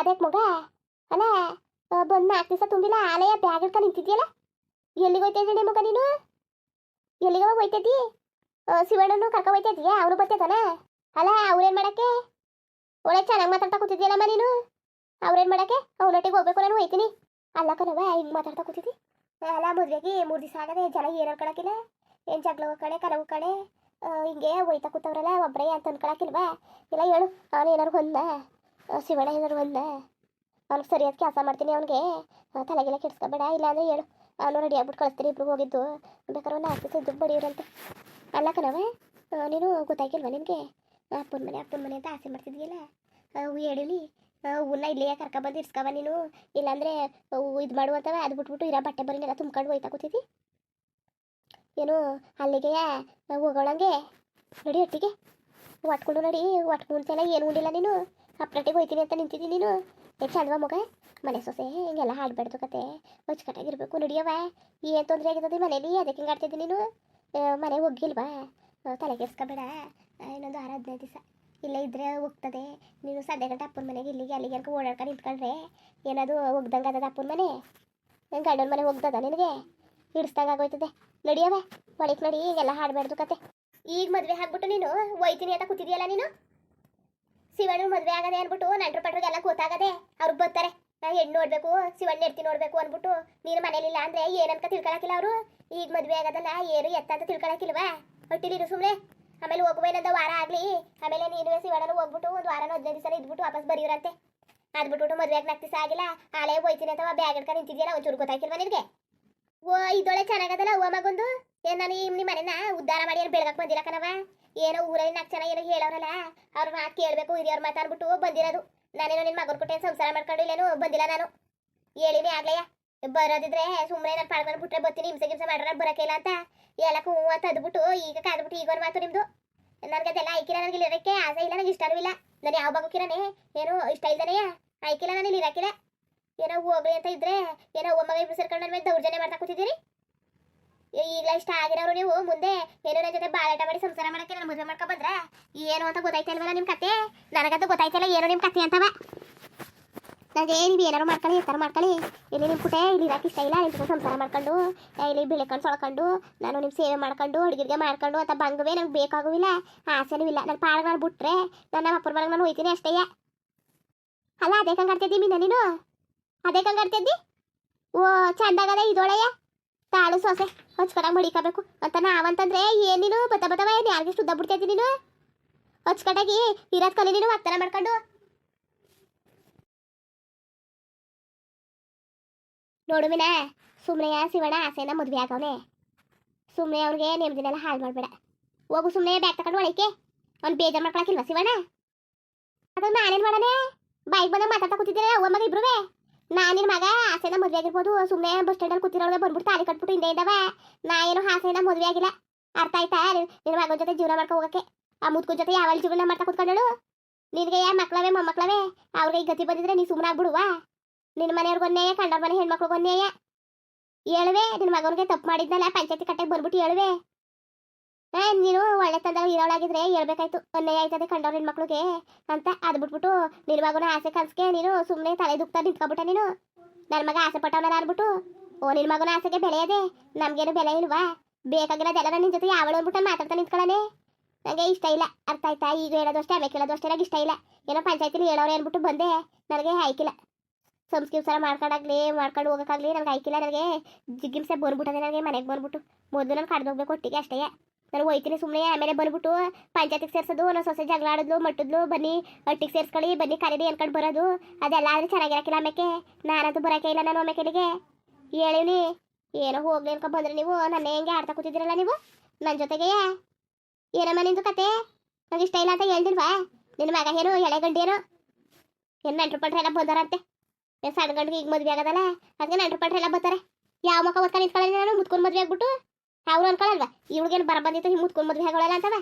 ಅದಕ್ಕೆ ಮಗ? ಅಲ್ಲ ಬಂದು ನಾಲ್ಕು ದಿವಸ ತುಂಬಿಲ್ಲ ಆಲಯ ಬ್ಯಾಗ್ ಹಿಡ್ಕೊಂಡು ನಿಂತಿದ್ಯಲ್ಲ? ಎಲ್ಲಿಗೆ ಹೋಯ್ತಾ ಇದ್ದೀನಿ ಮಗ ನೀನು? ಎಲ್ಲಿಗೆ ಹೋಯ್ತೈತಿ ಶಿವಣ್ಣನು ಕರ್ಕೊ ಹೋಯ್ತಾ ಇದೀಯಾ ಅವನು ಬರ್ತೈತಾನ? ಅಲ್ಲ, ಅವ್ರೇನ್ ಮಾಡಕ್ಕೆ? ಒಳ್ಳೆ ಚೆನ್ನಾಗಿ ಮಾತಾಡ್ತಾ ಕೂತಿದ್ಯಲ್ಲಮ್ಮ ನೀನು? ಅವ್ರೇನ್ ಮಾಡಕ್ಕೆ? ಅವನೊಟ್ಟಿಗೆ ಹೋಗ್ಬೇಕು ನಾನು ಹೋಯ್ತೀನಿ. ಅಲ್ಲ ಕಣವ ಈಗ ಮಾತಾಡ್ತಾ ಕೂತಿದ್ದಿ? ಅಲ್ಲ, ಮದ್ವೆಗೆ ಮೂರು ದಿವಸ ಆಗದೆ ಜನ ಏನು ಅನ್ಕೊಳಕಿಲ್ಲ ಏನು ಜಗಳ ಕಡೆ ಕಲವು ಕಡೆ ಹಿಂಗೆ ಹೋಯ್ತಾ ಕೂತವ್ರಲ್ಲ ಒಬ್ಬರೇ ಅಂತ ಅನ್ಕೊಳಕಿಲ್ವಾ ಇಲ್ಲ, ಹೇಳು, ಅವನು ಏನಾರು ಹೊಂದ ಶಿವಣ್ಣ ಏನಾರು ಬಂದ ಅವ್ನಿಗೆ ಸರಿಯಾದ ಕೆಲಸ ಮಾಡ್ತೀನಿ ಅವನಿಗೆ ತಲೆಗೆಲ್ಲ ಕೆಡಿಸ್ಕೊಬೇಡ ಇಲ್ಲಾಂದ್ರೆ ಹೇಳು. ಅವನು ರೆಡಿ ಆಗ್ಬಿಟ್ಟು ಕಳಿಸ್ತೀನಿ, ಇಬ್ರು ಹೋಗಿದ್ದು. ಬೇಕಾದ್ರೆ ಒಂದು ಆಫೀಸ್ ದುಡ್ಡು ಅಲ್ಲ ಕಣವೇ ನೀನು ಗೊತ್ತಾಗಿಲ್ವ ನಿನಗೆ? ಅಪ್ಪನ ಮನೆ ಅಪ್ಪನ ಮನೆ ಅಂತ ಆಸೆ ಮಾಡ್ತಿದ್ಯಲ್ಲ? ಅವು ಹೇಳಿಲಿ ಉನ್ನ ಇಲ್ಲೇ ಕರ್ಕೊಬಂದು ಇರ್ಸ್ಕೊಬ ನೀನು. ಇಲ್ಲಾಂದ್ರೆ ಇದು ಮಾಡುವಂತವ ಅದು ಬಿಟ್ಬಿಟ್ಟು ಇರೋ ಬಟ್ಟೆ ಬರೀನೆಲ್ಲ ತುಂಬ್ಕೊಂಡು ಹೋಯ್ತಾ ಕೂತಿದ್ದಿ. ಏನು, ಅಲ್ಲಿಗೆ ಹೋಗೋಳಂಗೆ? ನಡಿ ಒಟ್ಟಿಗೆ. ಒಟ್ಕೊಂಡು ನಡಿ ಒಟ್ಕೊಂಡ್ಸಲ ಏನು ಉಂಡಿಲ್ಲ ನೀನು? ಅಪ್ರಟ್ಟಿಗೆ ಹೋಯ್ತೀನಿ ಅಂತ ನಿಂತಿದ್ದೀನಿ ನೀನು? ಏ ಚಂದವ ಮಗ? ಮನೆ ಸೊಸೆ ಹಿಂಗೆಲ್ಲ ಹಾಡ್ಬಾರ್ದು ಕತೆ. ಹೊಚ್ಕಟ್ಟಾಗಿರ್ಬೇಕು ನಡಿಯವ ಏನು ತೊಂದರೆ ಆಗಿರ್ತದೆ ಮನೇಲಿ? ಅದಕ್ಕೆ ಹಿಂಗೆ ಆಡ್ತಿದ್ದಿ ನೀನು? ಮನೆ ಹೋಗಿಲ್ವಾ ತಲೆ ಕೆಸ್ಕೊಬೇಡ ಇನ್ನೊಂದು ಆರು ಹದಿನೈದು ದಿವಸ ಇಲ್ಲ ಇದ್ರೆ ಹೋಗ್ತದೆ ನೀನು ಸದ್ಯ ಗಂಟೆ ಅಪ್ಪನ ಮನೆಗೆ ಇಲ್ಲಿಗೆ ಅಲ್ಲಿಗೆ ಅನ್ಕೊ ಓಡಾಡ್ಕೊಂಡು ನಿಂತ್ಕೊಂಡ್ರೆ ಏನದು ಹೋಗ್ದಂಗೆ ಅದದ ಅಪ್ಪನ ಮನೆ? ನನ್ನ ಗಂಡನ ಮನೆ ಹೋಗ್ತದ ನಿನಗೆ? ಹಿಡಿಸ್ದಂಗೆ ಆಗೋಯ್ತದೆ. ನಡಿಯವ ಒಳಗೆ ನಡಿ ಹಿಂಗೆಲ್ಲ ಹಾಡ್ಬಾರ್ದು ಕತೆ. ಈಗ ಮದುವೆ ಹಾಕ್ಬಿಟ್ಟು ನೀನು ಒಯ್ತೀನಿ ಅಂತ ಕೂತಿದೆಯಲ್ಲ ನೀನು? ಶಿವಣ್ಣ ಮದುವೆ ಆಗದೆ ಅನ್ಬಿಟ್ಟು ನಂಟ್ರು ಪಟ್ರಿಗೆಲ್ಲ ಕೂತಾಗದೆ ಅವ್ರು ಬರ್ತಾರೆ. ನಾ ಹೆಣ್ಣು ನೋಡ್ಬೇಕು, ಶಿವಣ್ಣ ಎತ್ತಿ ನೋಡ್ಬೇಕು ಅನ್ಬಿಟ್ಟು ನೀನು ಮನೇಲಿಲ್ಲ ಅಂದ್ರೆ ಏನಂತ ತಿಳ್ಕೊಳಕಿಲ್ಲ ಅವರು? ಈಗ ಮದುವೆ ಆಗದಲ್ಲ, ಏನು ಎತ್ತ ಅಂತ ತಿಳ್ಕೊಳಕಿಲ್ವಾ? ಹೊಟ್ಟಿಲಿರು ಸುಮ್ಮನೆ ಆಮೇಲೆ ಹೋಗುವೇನಂದ ವಾರ ಆಗ್ಲಿ. ಆಮೇಲೆ ನೀನು ಶಿವಣ್ಣನ ಹೋಗ್ಬಿಟ್ಟು ಒಂದು ವಾರ ಹದಿನೈದು ದಿವಸ ಇದ್ಬಿಟ್ಟು ವಾಪಸ್ ಬರೀವ್ರಂತೆ ಅದ್ಬಿಟ್ಬಿಟ್ಟು ಮದುವೆಗೆ ಮದುವೆ ನಾಲ್ಕು ದಿವಸ ಆಗಿಲ್ಲ ಆಲೇ ಹೋಯ್ತೀನಿ ಅಂತ ಬ್ಯಾಗ್ ಹಿಡ್ಕೊಂಡು ನಿಂತಿದ್ಯಲ್ಲ ಒಂಚೂರು ಗೊತ್ತಾಗಿಲ್ವಾ ನಿನಗೆ? ಓ ಇದೊಳೆ ಚೆನ್ನಾಗದಲ್ಲ ಓ ಮಗೊಂದು. ಏನ್ ನಾನು ನಿಮ್ಮ ಮನೆನ ಉದ್ಧಾರ ಮಾಡಿ ಏನು ಬೆಳಗಕ್ಕೆ ಬಂದಿಲ್ಲ ಏನೋ ಊರಲ್ಲಿ ನಾಲ್ಕು ಜನ ಏನೋ ಹೇಳೋರಲ್ಲ ಅವ್ರ ಮಾತು ಕೇಳಬೇಕು, ಹಿರಿಯವ್ರ ಮಾತಾಡ್ಬಿಟ್ಟು ಬಂದಿರದು. ನಾನೇನೋ ನಿನ್ನ ಮಗನ ಕೊಟ್ಟೆ ಸಂಸಾರ ಮಾಡ್ಕೊಂಡು ಇಲ್ಲೇನು ಬಂದಿಲ್ಲ ನಾನು. ಹೇಳಿನೇ ಆಗ್ಲಯ್ಯ ಬರೋದಿದ್ರೆ ಸುಮ್ಮನೆ ನಾನು ಪಾಡ್ಕೊಂಡು ಬಿಟ್ರೆ ಬರ್ತೀನಿ, ಹಿಂಸೆ ಗಿಂಸೆ ಮಾಡ್ರ ಬರೋಕಿಲ್ಲ ಅಂತ ಹೂವು ಅಂತ ಅದ್ಬಿಟ್ಟು ಈಗ ಕಾದ್ಬಿಟ್ಟು ಈಗ ಒಂದು ಮಾತು ನಿಮ್ದು. ನನಗೆ ಅದೆಲ್ಲ ಐಕಿಲ್ಲ ನನಗೆ ಇಲ್ಲಿ ಇರೋಕ್ಕೆ ಆಸೆ ಇಲ್ಲ ನನಗೆ ಇಷ್ಟನೂ ಇಲ್ಲ. ನಾನು ಯಾವ ಭಾಗಕ್ಕಿರನೇ ಏನು ಇಷ್ಟ ಇಲ್ದೇನೆ ಐಕಿಲ್ಲ ನಾನು ಇಲ್ಲಿ ಇರಕ್ಕಿಲ್ಲ ಏನೋ ಹೋಗ್ಲಿ ಅಂತ ಇದ್ರೆ, ಏನೋ ಒಮ್ಮಗ ಇಬ್ರು ಸೇರ್ಕೊಂಡು ಮೇಲೆ ದೌರ್ಜನ್ಯ ಮಾಡ್ತಾ ಕೂತಿದ್ದೀರಿ? ಈಗಲ ಇಷ್ಟ ಆಗಿರೋರು ನೀವು ಮುಂದೆ ಏನೋ ನನ್ನ ಜೊತೆ ಬಾಳಾಟ ಮಾಡಿ ಸಂಸಾರ ಮಾಡಕ್ಕೆ ನಾನು ಮದುವೆ ಮಾಡ್ಕೊ ಬಂದ್ರೆ ಏನು ಅಂತ ಗೊತ್ತಾಯ್ತಲ್ವಲ್ಲ ನಿಮ್ಮ ಕತೆ? ನನಗಂತೂ ಗೊತ್ತಾಯ್ತಲ್ಲ ಏನು ನಿಮ್ಮ ಕತೆ ಅಂತವ. ನನಗೆ ನೀವು ಏನಾರು ಮಾಡ್ಕೊಳ್ಳಿ ಎತ್ತಾರು ಮಾಡ್ಕೊಳ್ಳಿ. ಇಲ್ಲಿ ನಿಮ್ಮ ಪುಟೆ ಇಲ್ಲಿ ಇರಕ್ಕೆ ಇಷ್ಟ ಇಲ್ಲ ನಿಮ್ಮ ಸಂಸಾರ ಮಾಡ್ಕೊಂಡು ಇಲ್ಲಿ ಬೆಳೆಕೊಂಡು ಸೊಳ್ಕೊಂಡು, ನಾನು ನಿಮ್ಮ ಸೇವೆ ಮಾಡ್ಕೊಂಡು ಅಡುಗೆ ಮಾಡ್ಕೊಂಡು ಅಂತ ಬಂಗವೇ ನಂಗೆ ಬೇಕಾಗುವಿಲ್ಲ, ಆಸೆನೂ ಇಲ್ಲ. ನನ್ನ ಪಾಡಿಗೆ ಬಿಟ್ರೆ ನನ್ನ ಅಪ್ಪರ ಮನೆಗೆ ನಾನು ಹೋಯ್ತೀನಿ ಅಷ್ಟೇ. ಅಲ್ಲ, ಅದೇ ಕಂಗಾಡ್ತಿದ್ದಿ ಮೀನ ನೀನು? ಅದೇ ಕಂಗಾಡ್ತಿದ್ದಿ? ಓ, ಚಂದಾಗದ ಇದೊಳೆಯ ತಾಳು ಸೊಸೆ ಹೊಚ್ಕಟಾಗಿ ಮಡಿಕಬೇಕು ಅಂತ ನಾವಂತಂದ್ರೆ ಏನ್ ನೀನು? ಬತ್ತ ಬತ್ತವ ಏನು ಯಾರಿಗೆ ಶುದ್ಧ ಬಿಡ್ತೈತಿ ನೀನು? ಹಚ್ಕಟಾಗಿ ಇರೋದ್ ಕಲಿ ನೀನು ವರ್ತನ ಮಾಡ್ಕೊಂಡು. ನೋಡುವಿನ ಮೀನ ಸುಮ್ಮನೆ ಶಿವಣ್ಣ ಆಸೆನ ಮದ್ವೆ ಆಗವನೆ. ಸುಮ್ಮನೆ ಅವ್ನಿಗೆ ನೆಮ್ಮದಿನೆಲ್ಲ ಹಾಳು ಮಾಡಬೇಡ. ಹೋಗು ಸುಮ್ಮನೆ ಬ್ಯಾಗ್ ತಗೊಂಡು ಒಳಕ್ಕೆ. ಅವ್ನು ಬೇಜಾರು ಮಾಡ್ಕೊಳಕಿಲ್ವಾ ಶಿವಣ್ಣ? ಅದನ್ನ ನಾನೇನು ಮಾಡನೆ ಬೈಕ್ ಬಂದಾಗ ಮಾತಾಡ್ತಾ ಕೂತಿದ್ದೀರ ಅವ್ವ ಮಗ ಇಬ್ರುವೆ ನಾನಿನ ಮಗ ಆಸೆನ ಮದುವೆ ಆಗಿರ್ಬೋದು ಸುಮ್ಮನೆ ಬಸ್ ಸ್ಟ್ಯಾಂಡಲ್ಲಿ ಕೂತಿರೋಳಗೆ ಬಂದ್ಬಿಟ್ಟು ತಾಲಿ ಕಟ್ಬಿಟ್ಟು ಹಿಂದೆ ಇದ್ದಾವೆ. ನಾ ಏನು ಆಸೆನ ಮದುವೆ ಆಗಿಲ್ಲ. ಅರ್ಥ ಆಯ್ತಾ? ನಿನ್ನ ಮಗನ ಜೊತೆ ಜೀವನ ಮಾಡ್ಕೊ ಹೋಗಕ್ಕೆ. ಆ ಮುದ್ಕೋ ಜೊತೆ ಯಾವಾಗ ಜೀವನ ಮಾಡ್ತಾ ಕೂತ್ಕೊಂಡಳು? ನಿನಗೆ ಯಾ ಮಕ್ಳವೆ, ಮೊಮ್ಮಕ್ಳವೇ? ಅವ್ರಿಗೆ ಈ ಗತಿ ಬಂದಿದ್ರೆ ನೀ ಸುಮ್ಮನೆ ಆಗ್ಬಿಡುವಾ. ನಿನ್ನ ಮನೆಯವ್ರಿಗೊಂದೇಯ ಕಂಡವ್ರ ಮನೆ ಹೆಣ್ಮಕ್ಳಿಗೊಂದೇಯ ಹೇಳುವೆ ನಿನ್ನ ಮಗನಿಗೆ ತಪ್ಪು ಮಾಡಿದ್ನಲ್ಲ, ಪಂಚಾಯತಿ ಕಟ್ಟೆಗೆ ಬಂದ್ಬಿಟ್ಟು ಹೇಳುವೆ ನೀನು ಒಳ್ಳೆ ತಂದ ಇರೋಳಾಗಿದ್ರೆ ಹೇಳ್ಬೇಕಾಯ್ತು. ಅನ್ಯಾಯ ಆಯ್ತದೆ ಕಂಡವ್ರ ಹೆಣ್ಮಕ್ಳಿಗೆ ಅಂತ ಅದ್ ಬಿಟ್ಬಿಟ್ಟು ನಿರ್ವಾಗನ ಆಸೆ ಕನ್ಸ್ಕೆ ನೀನು ಸುಮ್ಮನೆ ತಲೆ ದುಕ್ತಾ ನಿಂತ್ಕೊಬಿಟ್ಟ ನೀನು. ನನ್ನ ಮಗ ಆಸೆ ಪಟ್ಟವನ ಅನ್ಬಿಟ್ಟು. ಓ ನಿನ್ನ ಮಗನ ಆಸೆಗೆ ಬೆಲೆ ಅದೇ ನಮ್ಗೇನು ಬೆಲೆ ಇಲ್ವಾ? ಬೇಕಾಗಿರೋದೆಲ್ಲ ನಿನ್ನ ಜೊತೆ ಯಾವಳು ಅಂದ್ಬಿಟ್ಟು ಮಾತಾಡ್ತಾ ನಿಂತ್ಕೊಳ್ಳನೆ. ನನಗೆ ಇಷ್ಟ ಇಲ್ಲ. ಅರ್ಥ ಆಯ್ತಾ? ಈಗ ಹೇಳೋದಷ್ಟೇ, ಆಮೇಲೆ ಕೇಳೋದು ನನಗೆ ಇಷ್ಟ ಇಲ್ಲ. ಏನೋ ಪಂಚಾಯತಿಲಿ ಹೇಳೋರು ಅಂದ್ಬಿಟ್ಟು ಬಂದೆ. ನನಗೆ ಆಯ್ಕಿಲ್ಲ ಸಂಸ್ಕೃತ ಮಾಡ್ಕೊಂಡಾಗ್ಲಿ, ಮಾಡ್ಕೊಂಡು ಹೋಗೋಕ್ಕಾಗ್ಲಿ ನನಗೆ ಆಯ್ಕಿಲ್ಲ ನನಗೆ ಜಿಗ್ಗಿಮ್ಸೆ ಬಂದ್ಬಿಟ್ಟದೆ, ನನಗೆ ಮನೆಗೆ ಬಂದ್ಬಿಟ್ಟು. ಮೊದಲು ನಾನು ಕಡ್ದು ಹೋಗ್ಬೇಕು ಒಟ್ಟಿಗೆ ಅಷ್ಟೇ. ನಾನು ಹೋಯ್ತೀನಿ ಸುಮ್ಮನೆ ಆಮೇಲೆ ಬಂದ್ಬಿಟ್ಟು ಪಂಚಾಯತಿಗೆ ಸೇರ್ಸೋದು ನಾನು ಸೊಸೆ ಜಗಳ ಆಡಿದ್ಲು ಮಟ್ಟದ್ಲು ಬನ್ನಿ ಹಟ್ಟಿಗೆ ಸೇರ್ಸ್ಕೊಳ್ಳಿ ಬನ್ನಿ ಕರೀರಿ ಅನ್ಕೊಂಡು ಬರೋದು ಅದೆಲ್ಲ ಆದ್ರೆ ಚೆನ್ನಾಗಿರಕ್ಕಿಲ್ಲ ಆಮೇಲೆ ನಾನಂತೂ ಬರೋಕೆ ಇಲ್ಲ ನಾನು ಆಮೇಲೆ ಹೇಳಿವ್ನಿ ಏನೋ ಹೋಗ್ಲಿ ಅನ್ಕೊ ಬಂದ್ರೆ ನೀವು ನನ್ನ ಹೆಂಗೆ ಆಡ್ತಾ ಕೂತಿದ್ದೀರಲ್ಲ ನೀವು ನನ್ನ ಜೊತೆಗೆ ಏನಮ್ಮ ನಿಂದು ಕತೆ ನಂಗೆ ಇಷ್ಟ ಇಲ್ಲ ಅಂತ ಹೇಳ್ದಿಲ್ವಾ ನಿನ್ನ ಮಗ ಏನು ಎಳೆ ಗಂಡೇನು ಏನು ನೆಂಟ್ರು ಪಟ್ರೆ ಎಲ್ಲ ಬಂದಾರಂತೆ ಏನು ಸಣ್ಣ ಗಂಡಿಗೆ ಈಗ ಮದುವೆ ಆಗೋದಲ್ಲ ಅದಕ್ಕೆ ನೆಂಟ್ರು ಪಟ್ರೆ ಎಲ್ಲ ಬರ್ತಾರೆ ಯಾವ ಮಕ್ಕ ಓದ್ಕೊಂಡು ನಿಂತ್ಕೊಳ್ಳಿ ನಾನು ಮುತ್ಕೊಂಡು ಮದುವೆ ಆಗ್ಬಿಟ್ಟು ಅವ್ರು ಅನ್ಕೊಳ್ಳಲ್ವಾ ಇವಳಿಗೇನು ಬರ ಬಂದಿತ್ತು, ಹಿಂಗೆ ಮುತ್ಕೊಂಡು ಮದ್ವೆ ಹೇಗೊಳಲ್ಲ ಅಂತವ?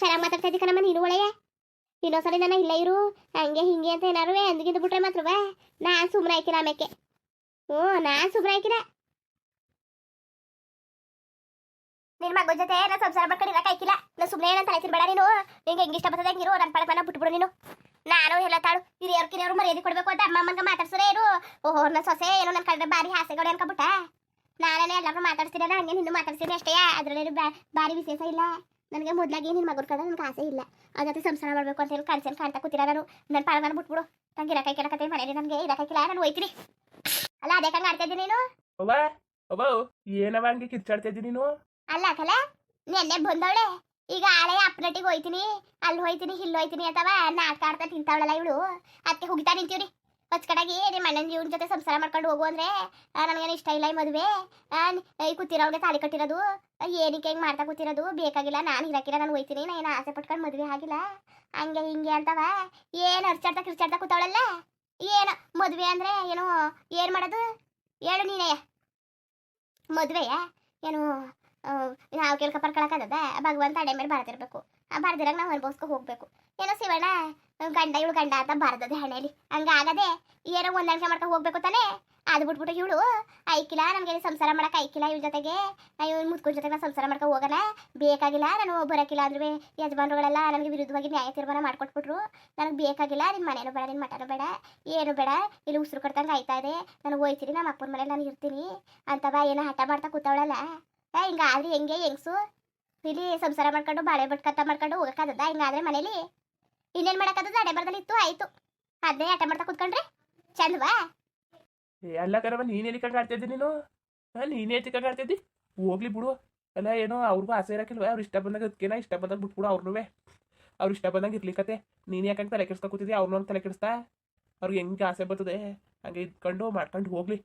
ಚೆನ್ನಾಗಿ ಮಾತಾಡ್ತಾ ಇದ್ದಿ ಕಣಮ್ಮ ನೀನು ಒಳೆಯ ಇನ್ನೊಂದ್ಸರಿ ನನ್ನ ಇಲ್ಲ ಇರು, ಹಂಗೆ ಹಿಂಗೆ ಅಂತ ಏನಾರು ಅಂದಿಗಿಂದು ಬಿಟ್ರೆ ಮಾತ್ರವ ನಾನು ಸುಮ್ಮನೆ ಆಯ್ಕಿಲ್ಲ ಆಮೇಕೆ. ಹ್ಞೂ, ನಾನು ಸುಮ್ಮನೆ ಆಯ್ಕಿಲ್ಲ ನಿನ್ ಮಗ ಜೊತೆ ನಾ ಸಂಸಾರ ಮಾಡ್ಕೊಂಡು ಇರಕ್ಕೆ ಆಯ್ಕಿಲ್ಲ ನಾ ಸುಮ್ಮನೆ ಏನಂತ ಆಯ್ತಿನ ಬೇಡ ನೀನು. ನಿಂಗೆ ಹೆಂಗೆ ಇಷ್ಟ ಬರ್ತದೆ ಹಂಗಿರು ನನ್ನ ಪಳಕ್ ಮನ ಬಿಟ್ಬಿಡು ನೀನು. ನಾನು ಎಲ್ಲ ತಾಳು ಹಿರಿಯವ್ರ ಕಿರಿಯವ್ರು ಮರ್ಯಾದೆ ಕೊಡ್ಬೇಕು ಅಂತ ಅಮ್ಮ ಅಮ್ಮಂಗೆ ಮಾತಾಡ್ಸೋರೇ ಓಹೋ ನನ್ನ ಸೊಸೆ ಏನೋ ನನ್ನ ಕಡೆ ಬಾರಿ ಹಾಸೆಗಳು ಅನ್ಕೊಬಿಟ್ಟ ನಾನೇ ಎಲ್ಲರೂ ಮಾತಾಡ್ತಿರಲ್ಲ ಹಂಗೆ ನಿನ್ನ ಮಾತಾಡ್ತೀನಿ ಅಷ್ಟೇ. ಅದರಲ್ಲಿ ಬಾರಿ ವಿಶೇಷ ಇಲ್ಲ. ನನಗೆ ಮೊದಲಾಗಿ ನಿನ್ನ ಮಗನ ಕಡೆ ನನಗೆ ಆಸೆ ಇಲ್ಲ. ಅದಕ್ಕೆ ಸಂಸಾರ ಮಾಡಬೇಕು ಅಂತ ಹೇಳಿ ಕನ್ಸನ್ ಕಾಣ್ತಾ ಕೂತಿರ ನಾನು. ನನ್ನ ಪಾಳಗನ ಬಿಟ್ಬಿಡು. ನಂಗೆ ಇರಕೈ ಕೆಲಕತೆ ಮನೇಲಿ ನನಗೆ ಇರಕೈಕಿಲ್ಲ ನಾನು ಹೋಯ್ತೀನಿ. ಅಲ್ಲ ಅದೇ ಕಂಗೆ ಆಡ್ತಾ ಇದ್ದೀನಿ ನೀನು? ಅವ್ವ ಅವ್ವ ಏನವ ಹಂಗೆ ಕಿರ್ಚಾಡ್ತಾ ಇದ್ದೀನಿ ನೀನು? ಅಲ್ಲ ಕಲ ನೆನ್ನೆ ಬಂದವಳೆ. ಈಗ ಆಳೆ ಅಪ್ಪನಟ್ಟಿಗೆ ಹೋಯ್ತೀನಿ. ಅಲ್ಲಿ ಹೋಯ್ತೀನಿ ಇಲ್ಲಿ ಹೋಯ್ತೀನಿ ಅಥವಾ ನಾಟಕ ಆಡ್ತಾ ತಿಂತಾವಳಲ್ಲ ಇವಳು. ಅದಕ್ಕೆ ಹೋಗಿತಾ ನಿಂತೀವ್ರಿ. ಹೊಚ್ಕಡಾಗಿ ನಿಮ್ಮ ಅಣ್ಣನ ಜೀವನ ಜೊತೆ ಸಂಸಾರ ಮಾಡ್ಕೊಂಡು ಹೋಗು ಅಂದ್ರೆ ನನಗೇನು ಇಷ್ಟ ಇಲ್ಲ ಈ ಮದುವೆ. ಈ ಕೂತಿರೋವ್ಗೆ ತಾಳಿ ಕಟ್ಟಿರೋದು ಏನಕ್ಕೆ ಹಿಂಗೆ ಮಾಡ್ತಾ ಕೂತಿರೋದು, ಬೇಕಾಗಿಲ್ಲ, ನಾನು ಇರಕ್ಕಿಲ್ಲ ನಾನು ಹೋಯ್ತೀನಿ, ನಾ ಏನು ಆಸೆ ಪಟ್ಕೊಂಡು ಮದುವೆ ಆಗಿಲ್ಲ. ಹಂಗೆ ಹಿಂಗೆ ಅಂತವ. ಏನು ಅರ್ಚಾಡ್ತಾ ಕಿರ್ಚಾಡ್ತಾ ಕೂತಾವಳಲ್ಲ? ಏನು ಮದುವೆ ಅಂದ್ರೆ ಏನು ಏನು ಮಾಡೋದು? ಹೇಳು ನೀನೇ. ಮದುವೆಯ? ಏನು ನಾವು ಕೇಳ್ಕ ಪರ್ಕೊಳಕ್ಕದ ಭಗವಂತ ಅಡೆ ಮೇಲೆ ಆ, ಬರ್ದಿರಾಗ ನಾವು ಅನುಭವಿಸ್ಕೊ ಹೋಗ್ಬೇಕು. ಏನೋ ಶಿವಣ್ಣ ಗಂಡ ಇವಳು ಗಂಡ ಅಂತ ಬರ್ದದೆ ಹಣೆಯಲ್ಲಿ ಹಂಗಾಗದೆ ಏನೋ ಹೊಂದಾಣಿಕೆ ಮಾಡ್ಕೊ ಹೋಗ್ಬೇಕು ತಾನೇ? ಅದು ಬಿಟ್ಬಿಟ್ಟು ಇವಳು ಐಕಿಲ್ಲ ನಮಗೆ ಸಂಸಾರ ಮಾಡಕ್ಕೆ ಐಕಿಲ್ಲ ಇವ್ರ ಜೊತೆಗೆ? ಇವ್ರು ಮುದ್ಕೊಂಡ್ ಜೊತೆಗೆ ಸಂಸಾರ ಮಾಡ್ಕೊ ಹೋಗಲ್ಲ. ಬೇಕಾಗಿಲ್ಲ, ನಾನು ಬರೋಕಿಲ್ಲ ಅಂದ್ರೆ ಯಜಮಾನ್ರುಗಳೆಲ್ಲ ನಮಗೆ ವಿರುದ್ಧವಾಗಿ ನ್ಯಾಯ ತೀರ್ಮಾನ ಮಾಡ್ಕೊಟ್ಬಿಟ್ರು. ನನಗೆ ಬೇಕಾಗಿಲ್ಲ ನಿನ್ನ ಮನೇನು ಬೇಡ ನಿನ್ನ ಮಠನೂ ಬೇಡ, ಏನು ಬೇಡ. ಇಲ್ಲಿ ಉಸಿರು ಕಟ್ತಂಗೆ ಆಯ್ತಾ ಇದೆ. ನಾನು ಹೋಯ್ತೀನಿ ನಮ್ಮ ಅಪ್ಪನ ಮನೇಲಿ ನಾನು ಇರ್ತೀನಿ. ಅಂತವ ಏನೋ ಹಠ ಮಾಡ್ತಾ ಕೂತವಳಲ್ಲ. ಹಿಂಗಾದ್ರೆ, ಹೆಂಗೆ ಹೆಂಗ್ಸು? ಇಲ್ಲಿ ಸಂಸಾರ ಮಾಡ್ಕೊಂಡು ಬಾಳೆ ಬಟ್ಕತ್ತ ಮಾಡ್ಕೊಂಡು ಹೋಗಕ್ಕಾಗದ ಹಿಂಗಾದ್ರೆ ಮನೇಲಿ? ಇನ್ನೇನು ಮಾಡಕ್ಕಾಗದ ಅಡೆ ಬರ್ದಲ್ಲಿ ಇತ್ತು, ಆಯ್ತು. ಅದೇ ಆಟ ಮಾಡ್ತಾ ಕೂತ್ಕೊಂಡ್ರೆ? ಚಂದವಾ? ಏ, ಅಲ್ಲ ಕರವ, ನೀನ್ ಎಲ್ಲಿ ನೀನು? ನೀನೇ ಎತ್ತಿ ಹೋಗ್ಲಿ ಬಿಡು. ಅಲ್ಲ, ಏನೋ ಅವ್ರಿಗೂ ಆಸೆ ಇರಕ್ಕಿಲ್ವ ಅವ್ರು ಇಷ್ಟ ಬಂದಾಗ ಅದಕ್ಕೇನ ಇಷ್ಟ ಬಂದಾಗ ಬಿಟ್ಬಿಡು ಅವ್ರನ್ನೂ ಅವ್ರು ಇಷ್ಟ ಬಂದಂಗೆ ಕತೆ. ನೀನು ಯಾಕಂಗೆ ತಲೆ ಕೆಡಿಸ್ತಾ ಕೂತಿದ್ದಿ? ಅವ್ರನ್ನೊಂದು ತಲೆ ಕೆಡಿಸ್ತಾ? ಅವ್ರಿಗೆ ಹೆಂಗೆ ಆಸೆ ಬರ್ತದೆ? ಹಂಗೆ ಇದ್ಕೊಂಡು ಮಾಡ್ಕೊಂಡು ಹೋಗ್ಲಿ.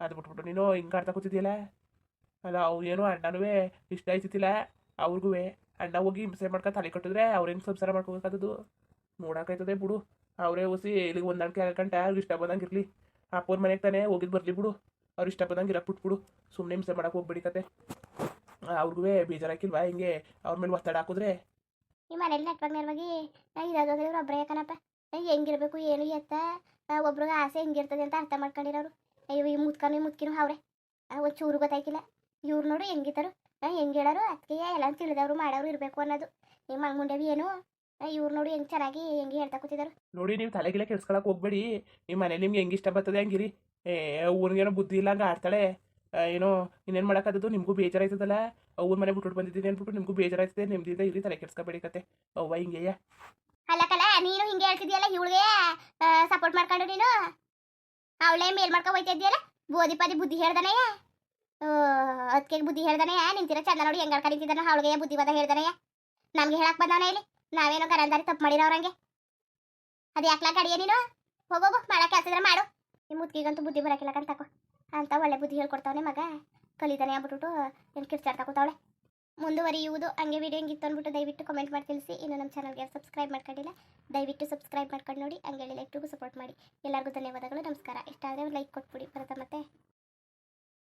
ಅದು ಬಿಟ್ಬಿಟ್ಟು ನೀನು ಹಿಂಗೆ ಆಡ್ತಾ ಕೂತಿದ್ದೀಯಲ್ಲ? ಅಲ್ಲ ಅವ್ರು ಏನೋ ಅಣ್ಣನೂ ಇಷ್ಟ ಆಯ್ತಿತ್ತಿಲ್ಲ ಅವ್ರಿಗೂ ಅಣ್ಣ ಹೋಗಿ ಹಿಂಸೆ ಮಾಡ್ಕೊಂಡು ತಲೆ ಕಟ್ಟಿದ್ರೆ ಅವ್ರೇನು ಸಂಸಾರ ಮಾಡ್ಕೋಬೇಕಾದದು ನೋಡೋಕಾಯ್ತದೆ ಬಿಡು. ಅವರೇ ಓಸಿ ಇಲ್ಲಿಗೆ ಹೊಂದಾಣಿಕೆ ಆಗಂಟ ಅವ್ರಿಗೆ ಇಷ್ಟ ಬಂದಂಗೆ ಇರಲಿ. ಅಪ್ಪನ ಮನೆಗೆ ತಾನೇ ಹೋಗಿದ್ದು ಬರಲಿ ಬಿಡು. ಅವ್ರು ಇಷ್ಟ ಬಂದಂಗೆ ಇರಕ್ಕೆ ಬಿಟ್ಬಿಡು ಸುಮ್ಮನೆ ಹಿಂಸೆ ಮಾಡಕ್ಕೆ ಹೋಗ್ಬಿಡಿ ಕತೆ. ಅವ್ರಿಗೂ ಬೇಜಾರಾಕಿಲ್ವಾ ಹಿಂಗೆ? ಅವ್ರ ಮೇಲೆ ಒತ್ತಡ ಹಾಕಿದ್ರೆ? ಈ ಮನೇಲಿ ನೆಟ್ವರ್ಕ್ ನೆರವಾಗಿ ಇರೋದಾದ್ರೆ ಇವ್ರು ಒಬ್ಬರೇ ಕಣಪ್ಪ. ಹೆಂಗಿರ್ಬೇಕು, ಏನು ಎತ್ತ? ಒಬ್ರಿಗೆ ಆಸೆ ಹೆಂಗಿರ್ತದೆ ಅಂತ ಅರ್ಥ ಮಾಡ್ಕೊಂಡಿರೋರು. ಅಯ್ಯೋ ಈ ಮುತ್ಕನು ಮುತ್ಕಿನೂ ಅವ್ರೆ. ಒಂದು ಚೂರು ಗೊತ್ತಾಯ್ತಿಲ್ಲ ಇವ್ರು ನೋಡು ಹೆಂಗಿತ್ತಾರು ಹೆಂಗೆ ಹೇಳೋರು? ಅದಕ್ಕೆ ಎಲ್ಲ ತಿಳಿದವರು ಮಾಡೋರು ಇರಬೇಕು ಅನ್ನೋದು. ನಿಮ್ಮ ಮಂಗುಂಡವಿ ಏನು ಇವ್ರು ನೋಡಿ ಹೆಂಗೆ ಚೆನ್ನಾಗಿ ಹೆಂಗೆ ಹೇಳ್ತಾ ಕೂತಿದಾರ. ನೋಡಿ ನೀವು ತಲೆ ತಲೆಗಿಲೆ ಕೆಡ್ಸ್ಕೊಳಕ್ಕೆ ಹೋಗ್ಬೇಡಿ. ನಿಮ್ಮ ಮನೇಲಿ ನಿಮ್ಗೆ ಹೆಂಗೆ ಇಷ್ಟ ಬರ್ತದೆ ಹಂಗಿರಿ. ಏ ಊರಿಗೇನೋ ಬುದ್ಧಿ ಇಲ್ಲ ಹಂಗೆ ಆಡ್ತಾಳೆ. ಏನೋ ಇನ್ನೇನು ಮಾಡೋಕ್ಕಾದದು ನಿಮಗೂ ಬೇಜಾರಾಯ್ತದಲ್ಲ? ಅವ್ರ ಮನೆ ಬಿಟ್ಟು ಬಂದಿದ್ದೀನಿ ಅಂದ್ಬಿಟ್ಟು ನಿಮಗೂ ಬೇಜಾರಾಯ್ತದೆ. ನಿಮ್ದಿಂದ ಇರಿ ತಲೆ ಕೆಡ್ಸ್ಕೊಬೇಡಿ ಕತೆ. ಅವ್ವ ಹಿಂಗೆಯ? ಅಲ್ಲಕಲ್ಲ ನೀನು ಹಿಂಗೆ ಹೇಳ್ತಿದ್ಯಲ್ಲ ಇವಳಿಗೆ? ಸಪೋರ್ಟ್ ಮಾಡ್ಕೊಂಡು ನೀನು? ಅವಳೇ ಮೇಲ್ ಮಾಡ್ಕೊಂಡು ಹೋಯ್ತಾ ಇದೆಯಲ್ಲ ಬೋದಿ ಪದಿ ಬುದ್ಧಿ ಹೇಳ್ದನೆಯ ಅದಕ್ಕೆ ಬುದ್ಧಿ ಹೇಳ್ದನೆಯ ನಿಂತಿರ ಚಂದ ನೋಡಿ ಹೆಂಗಾರ್ ಕರೀತಿದ್ದಾನ ಅವಳಿಗೆ ಬುದ್ಧಿವಾದ ಹೇಳ್ದನೆಯ ನಮ್ಗೆ ಹೇಳಕ್ ಬಂದಾನ ಇಲ್ಲಿ. ನಾವೇನೋ ಗರಂದಾರಿ ತಪ್ಪು ಮಾಡಿರೋರಂಗೆ ಅದು ಯಾಕ್ಲಾಕ ಅಡಿಯ ನೀನು? ಹೋಗೋಗು ಮಾಡಕ್ಕೆ ಆಸಿದ್ರೆ ಮಾಡು. ಈ ಮುದ್ಕಿಗಂತೂ ಬುದ್ಧಿ ಬರಕಿಲ್ಲ ತಕೋ. ಅಂತ ಒಳ್ಳೆ ಬುದ್ಧಿ ಹೇಳ್ಕೊಡ್ತಾವನೆ ಮಗ. ಕಲಿತಾನೆ ಆಗ್ಬಿಟ್ಟು ಏನು ಕಿರ್ಚಾಡ್ತಾ ತಕೋತಾವಳೆ ಮುಂದುವರಿಯುವುದು ಹಂಗೆ ವಿಡಿಯೋ ಇತ್ತು ಅಂದ್ಬಿಟ್ಟು ದಯವಿಟ್ಟು ಕಮೆಂಟ್ ಮಾಡಿ ತಿಳಿಸಿ. ಇನ್ನು ನಮ್ಮ ಚಾನಲ್ಗೆ ಸಬ್ಸ್ಕ್ರೈಬ್ ಮಾಡ್ಕೊಂಡಿಲ್ಲ, ದಯವಿಟ್ಟು ಸಬ್ಸ್ಕ್ರೈಬ್ ಮಾಡ್ಕೊಂಡು ನೋಡಿ. ಹಂಗೆ ಲೈಕ್ಟಿಗೂ ಸಪೋರ್ಟ್ ಮಾಡಿ. ಎಲ್ಲರಿಗೂ ಧನ್ಯವಾದಗಳು, ನಮಸ್ಕಾರ. ಇಷ್ಟ ಆದರೆ ಲೈಕ್ ಕೊಟ್ಬಿಡಿ. ಬರುತ್ತೆ ಮತ್ತೆ.